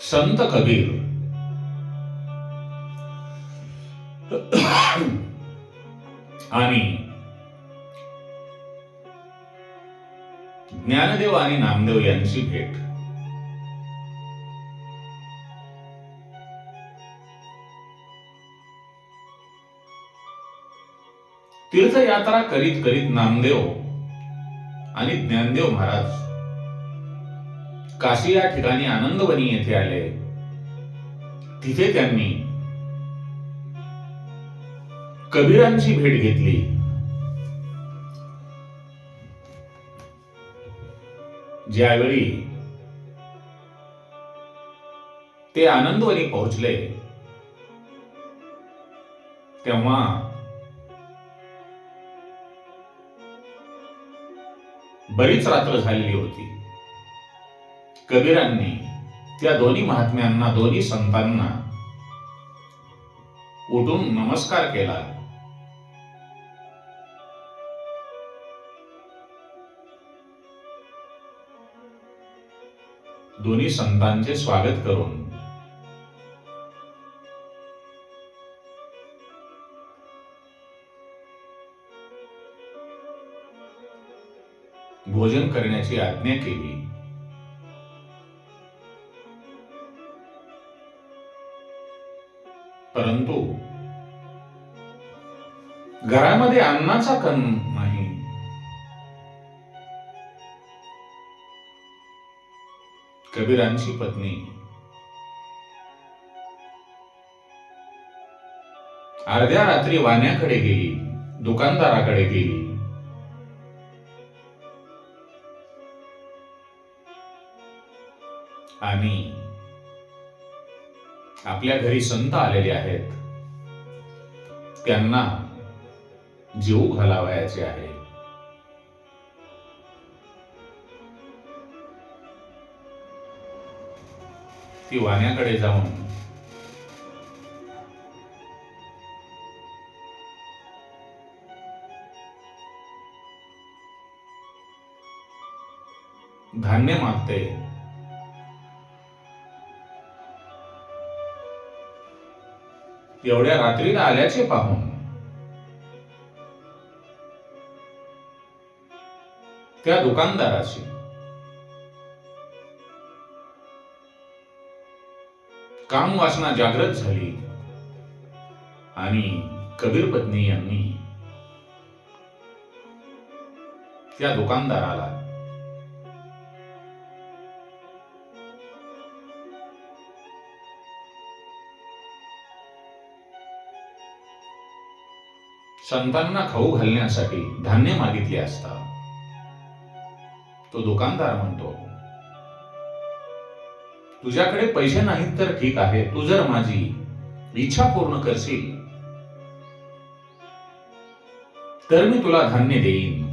संत कबीर। आणि ज्ञानदेव आणि नामदेव यांची भेट। तीर्थयात्रा करीत करीत नामदेव आणि ज्ञानदेव महाराज काशी या ठिकाणी आनंदवनी येथे आले. तिथे त्यांनी कबीरांची भेट घेतली. ज्यावेळी ते आनंदवनी पोहोचले तेव्हा बरीच रात्र झालेली होती. कबीरांनी त्या दोन्ही महात्म्यांना दोन्ही संतांना उठून नमस्कार केला. दोन्ही संतांचे स्वागत करून. भोजन करण्याची आज्ञा केली. परंतु घरामध्ये अन्नाचा कण नाही. कबीरांची पत्नी अर्ध्या रात्री वाण्याकडे गेली दुकानदाराकडे गेली. आणि आपल्या घरी संत आलेले आहेत. त्यांना जीव घालावयाचे आहे. ती वाण्याकडे जाऊन धान्य मागते. एवढ्या रात्रीला आल्याचे पाहून. त्या दुकानदाराशी काम वासना जागृत झाली. आणि कबीर पत्नी यांनी त्या दुकानदाराला संतांना खाऊ घालण्यासाठी धान्य मागितले असता. तो दुकानदार म्हणतो तुझ्याकडे पैसे नाहीत तर ठीक आहे. तू जर माझी इच्छा पूर्ण करशील तर मी तुला धान्य देईन.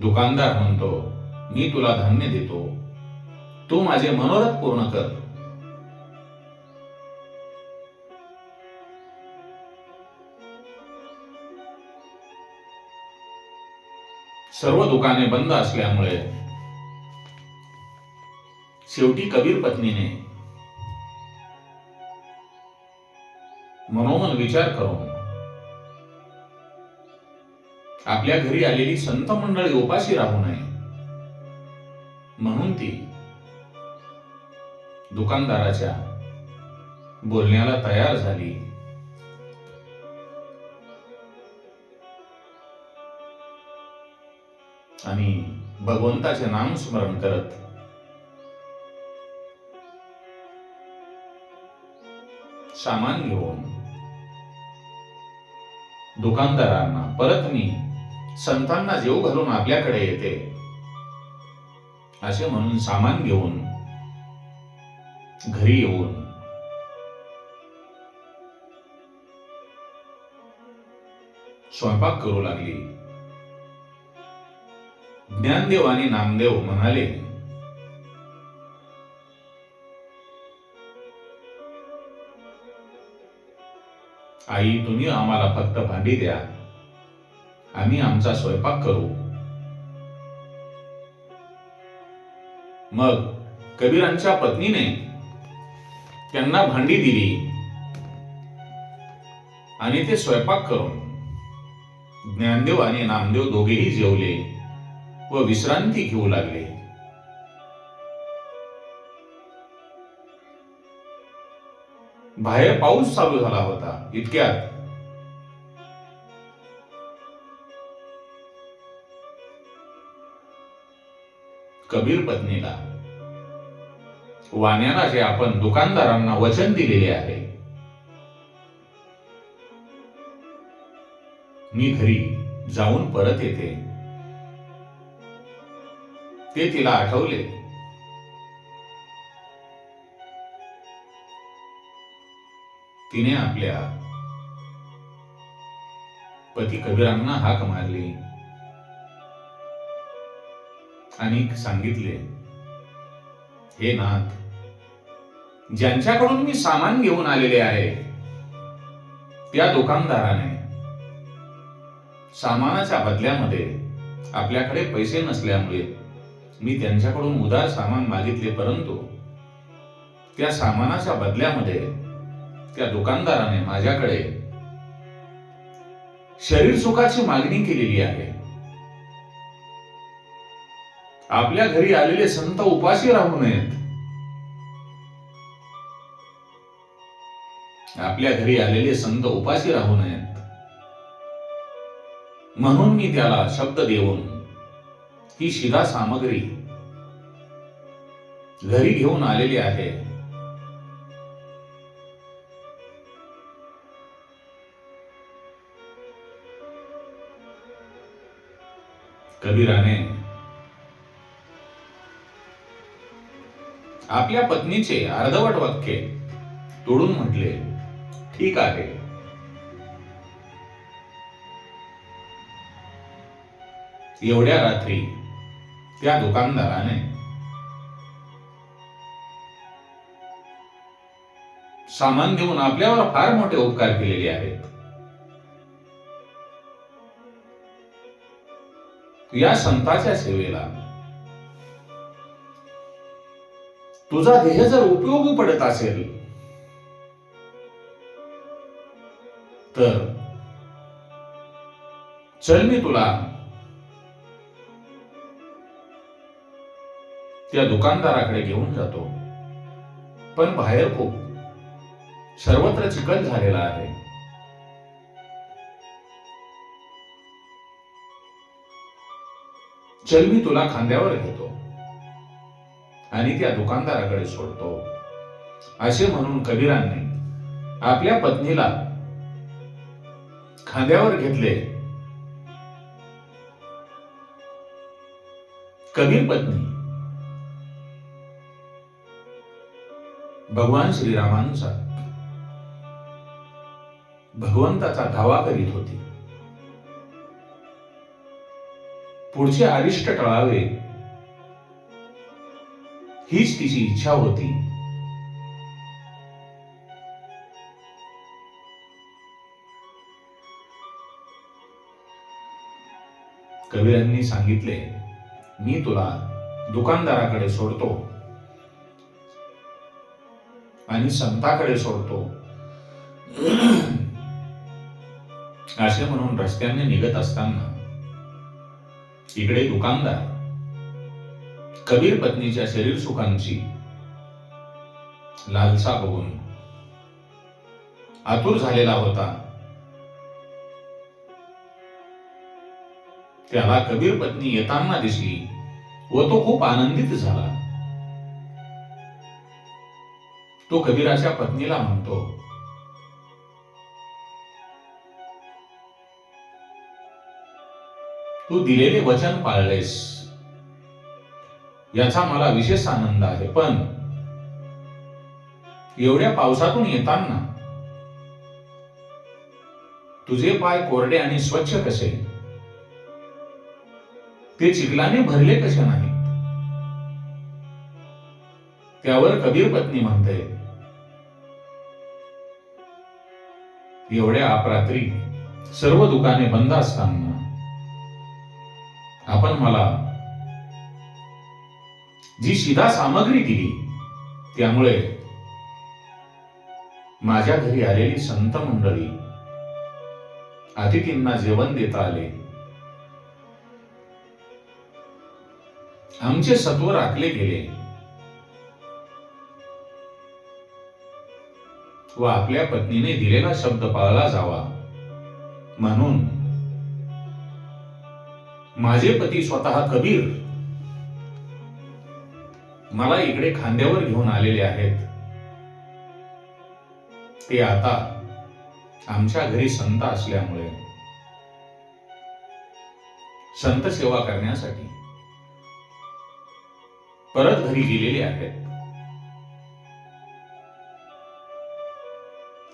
दुकानदार म्हणतो मी तुला धान्य देतो. तू माझे मनोरथ पूर्ण कर. सर्व दुकाने बंद असल्यामुळे शेवटी कबीर पत्नीने मनोमन विचार करून आपल्या घरी आलेली संत मंडळी उपाशी राहू नये म्हणून ती दुकानदाराच्या बोलण्याला तयार झाली. आणि भगवंताचे नाम स्मरण करत. सामान घेऊन दुकानदारांना परत मी संतांना जेव घालून आपल्याकडे येते. असे म्हणून सामान घेऊन घरी येऊन स्वयंपाक करू लागली. ज्ञानदेव आणि नामदेव म्हणाले आई तुम्ही आम्हाला फक्त भांडी द्या. आम्ही आमचा स्वयंपाक करू. मग कबीरांच्या पत्नीने त्यांना भांडी दिली आणि ते स्वयंपाक करून ज्ञानदेव आणि नामदेव दोघेही जेवले. व विश्रांती घेऊ लागले. बाहेर पाऊस चालू झाला होता इतक्यात. कबीर पत्नीला वाण्याला जे आपण दुकानदारांना वचन दिलेले आहे मी घरी जाऊन परत येते. ते तिला आठवले. तिने आपल्या पती कबीरांना हाक मारली आणि सांगितले हे नाथ ज्यांच्याकडून मी सामान घेऊन आलेले आहे त्या दुकानदाराने सामानाच्या बदल्यामध्ये आपल्याकडे पैसे नसल्यामुळे मी त्यांच्याकडून उदार सामान मागितले परंतु त्या सामानाच्या बदल्यामध्ये त्या दुकानदाराने माझ्याकडे शरीर सुखाची मागणी केलेली आहे. आपल्या घरी आलेले संत उपाशी राहू नयेत. आपल्या घरी आलेले संत उपाशी राहू नयेत. म्हणून मी त्याला शब्द देऊन ही शिला सामग्री घरी घेऊन आलेली आहे. कबीराने आपल्या पत्नीचे अर्धवट वाक्य तोडून म्हटले ठीक आहे. एवढ्या रात्री त्या दुकानदाराने सामान घेऊन आपल्यावर फार मोठे उपकार केलेले आहेत. या संताच्या सेवेला तुझा देह जर उपयोगी पडत असेल तर चल मी तुला त्या दुकानदाराकडे घेऊन जातो. पण बाहेर खूप सर्वत्र चिकट झालेला आहे. चल मी तुला खांद्यावर घेतो आणि त्या दुकानदाराकडे सोडतो. असे म्हणून कबीरांनी आपल्या पत्नीला खांद्यावर घेतले. कबीर पत्नी भगवान श्रीरामानुसार. भगवंताचा धावा करीत होती. पुढचे अरिष्ट टळावे हीच तिची इच्छा होती. कबीरांनी सांगितले मी तुला दुकानदाराकडे सोडतो. आणि संताकडे सोडतो. असे म्हणून रस्त्याने निघत असताना इकडे दुकानदार कबीर पत्नीच्या शरीर सुखांची लालसा बघून आतुर झालेला होता. त्याला कबीर पत्नी येताना दिसली व तो खूप आनंदित झाला. तो कबीराच्या पत्नीला म्हणतो तू दिलेले वचन पाळलेस. याचा मला विशेष आनंद आहे पण एवढ्या पावसातून येताना तुझे पाय कोरडे आणि स्वच्छ कसे? ते चिखलाने भरले कसे नाही? त्यावर कबीर पत्नी म्हणते एवढ्या अपरात्री सर्व दुकाने बंद असताना आपण मला जी शिधा सामग्री दिली त्यामुळे माझ्या घरी आलेली संत मंडळी अतिथींना जेवण देता आले. आमचे सत्व राखले गेले. व आपल्या पत्नीने दिलेला शब्द पाळला जावा. म्हणून माझे पती स्वतः कबीर. मला इकडे खांद्यावर घेऊन आलेले आहेत. ते आता आमच्या घरी संत असल्यामुळे. संत सेवा करण्यासाठी. परत घरी गेलेले आहेत.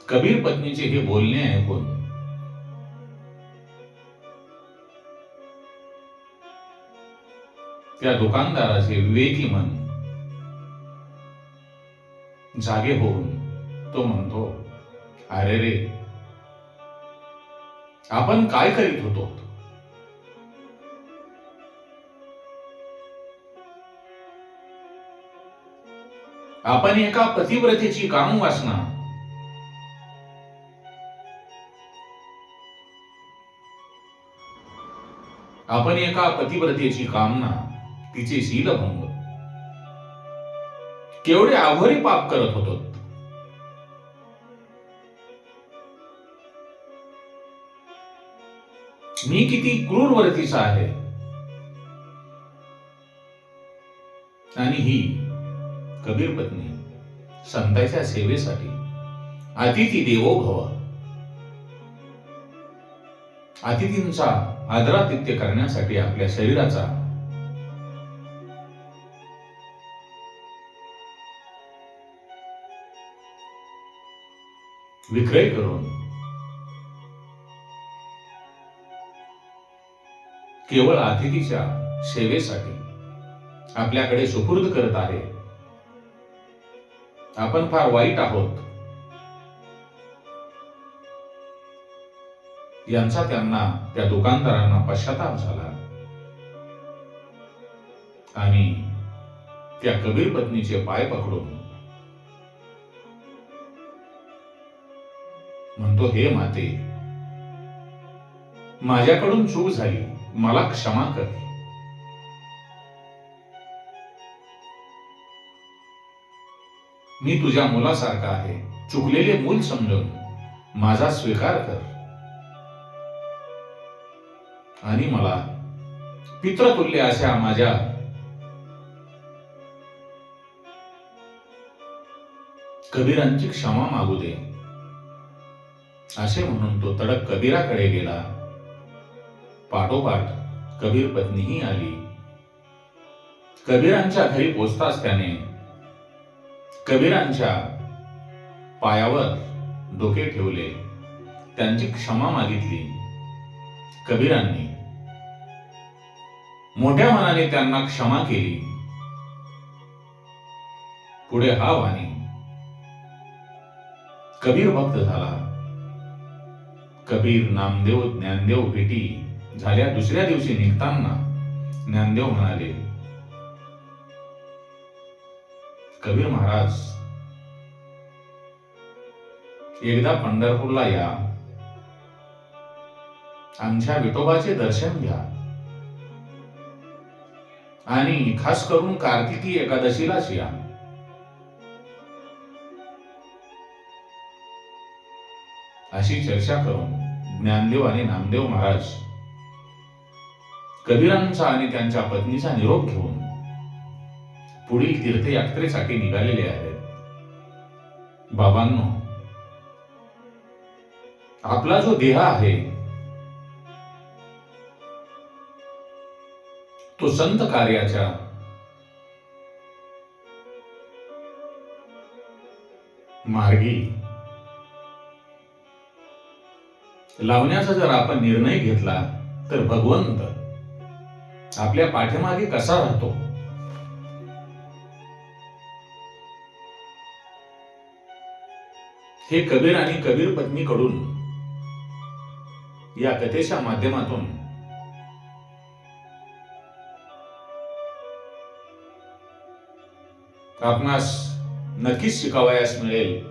कबीर पत्नीचे हे बोलणे ऐकून त्या दुकानदाराचे विवेकी मन. जागे होऊन तो म्हणतो अरे रे आपण काय करीत होतो? आपण एका पतिव्रतेची काम वासना आपण एका पतिव्रतेची कामना तिचे शीलभंग केवढे आभारी पाप करत होतो. मी किती क्रूर वर्तीचा आहे. आणि ही कबीर पत्नी संतांच्या सेवेसाठी अतिथी देवो भव. अतिथींचा आदरातिथ्य करण्यासाठी आपल्या शरीराचा विक्रय करून केवळ अतिथीच्या सेवेसाठी आपल्याकडे सुपूर्द करत आहे. आपण फार वाईट आहोत. यांचा त्यांना त्या दुकानदारांना पश्चाताप झाला. आणि त्या कबीर पत्नीचे पाय पकडून म्हणतो हे माते माझ्याकडून चूक झाली. मला क्षमा कर. मी तुझ्या मुलासारखा आहे. चुकलेले मूल समजून माझा स्वीकार कर. आणि मला पितृतुल्य अशा माझ्या कबीरांची क्षमा मागू दे. असे म्हणून तो तडक कबीराकडे गेला. पाठोपाठ कबीर पत्नीही आली. कबीरांच्या घरी पोचताच त्याने कबीरांच्या पायावर डोके ठेवले. त्यांची क्षमा मागितली. कबीरांनी मोठ्या मनाने त्यांना क्षमा केली. पुढे हा वाणी. कबीर भक्त झाला. कबीर नामदेव ज्ञानदेव भेटी झाल्या दुसऱ्या दिवशी निघताना ज्ञानदेव म्हणाले कबीर महाराज एकदा पंढरपूरला या. आमच्या विठोबाचे दर्शन घ्या. आणि खास करून कार्तिकी एकादशीलाच या अशी चर्चा करून ज्ञानदेव आणि नामदेव महाराज कबीरांचा आणि त्यांच्या पत्नीचा निरोप घेऊन पुढील तीर्थयात्रेसाठी निघालेले आहेत. बाबांनो आपला जो देह आहे तो संत कार्याच्या मार्गी लावण्याचा जर आपण निर्णय घेतला तर भगवंत आपल्या पाठीमागे कसा राहतो? हे कबीर आणि कबीर पत्नीकडून या कथेच्या माध्यमातून आपणास नक्कीच शिकावयास मिळेल.